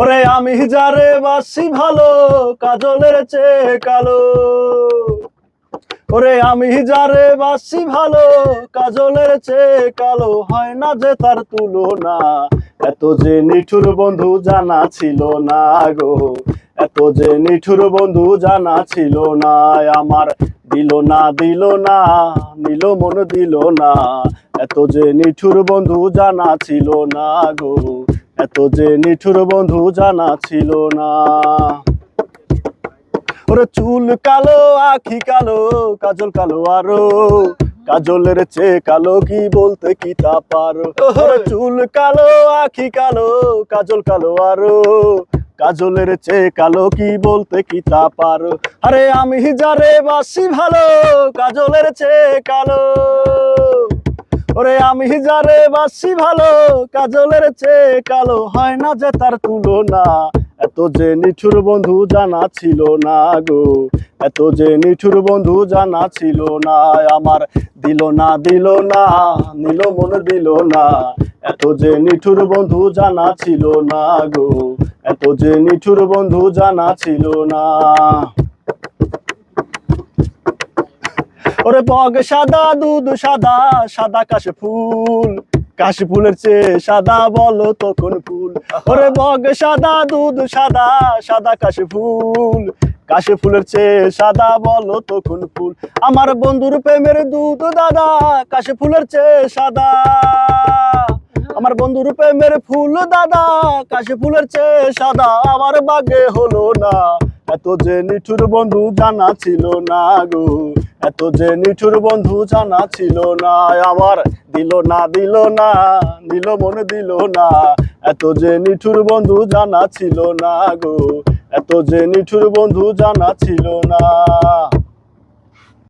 ওরে আমি যারে বাসি ভালো, কাজলের চেয়ে কালো। ওরে আমি যারে বাসি ভালো, কাজলের চেয়ে কালো। হয় না যে তার তুলনা, এত যে নিঠুর বন্ধু জানা ছিল না গো। এত যে নিঠুর বন্ধু জানা ছিল না, আমার দিল না দিল না, নিল মন দিল না। এত যে নিঠুর বন্ধু জানা ছিল না গো এত যে নিঠুর বন্ধু জানা ছিল না। ওরে চুল কালো আখি কালো কাজল কালো আরও কাজলের চেয়ে কালো কি বলতে কি তা পারো? ওরে চুল কালো আখি কালো কাজল কালো আরও কাজলের চেয়ে কালো কি বলতে কি তা পারো? আরে আমি যারে বাসি ভালো কাজলের চেয়ে কালো। ওরে আমি যারে বাসি ভালো, কাজলের চেয়ে কালো হয় না যে তার তুলনা। এত যে নিঠুর বন্ধু জানা ছিল না গো, এত যে নিঠুর বন্ধু জানা ছিল না, আমার দিল না দিল না, নিল মন দিল না। এত যে নিঠুর বন্ধু জানা ছিল না গো, এত যে নিঠুর বন্ধু জানা ছিল না। ওরে বগ সাদা, দুধ সাদা সাদা কাশে ফুল। কাশি ফুলের চেয়ে সাদা বলো তখন ফুল? ওরে বগ সাদা, দুধ সাদা সাদা কাশি ফুল। কাশি ফুলের চেয়ে সাদা বলো তখন ফুল? আমার বন্ধুর প্রেমের দুধ দাদা, কাশি ফুলের চেয়ে সাদা। আমার বন্ধুর প্রেমের ফুল দাদা, কাশি ফুলের চেয়ে সাদা। আমার বাগে হলো না, এত যে নিঠুর বন্ধু জানা ছিল না গো। এত যে নিঠুর বন্ধু জানা ছিল না আমার দিল না দিল না, দিল মনে দিল না। এত যে নিঠুর বন্ধু জানা ছিল না গো, এত যে নিঠুর বন্ধু জানা ছিল না।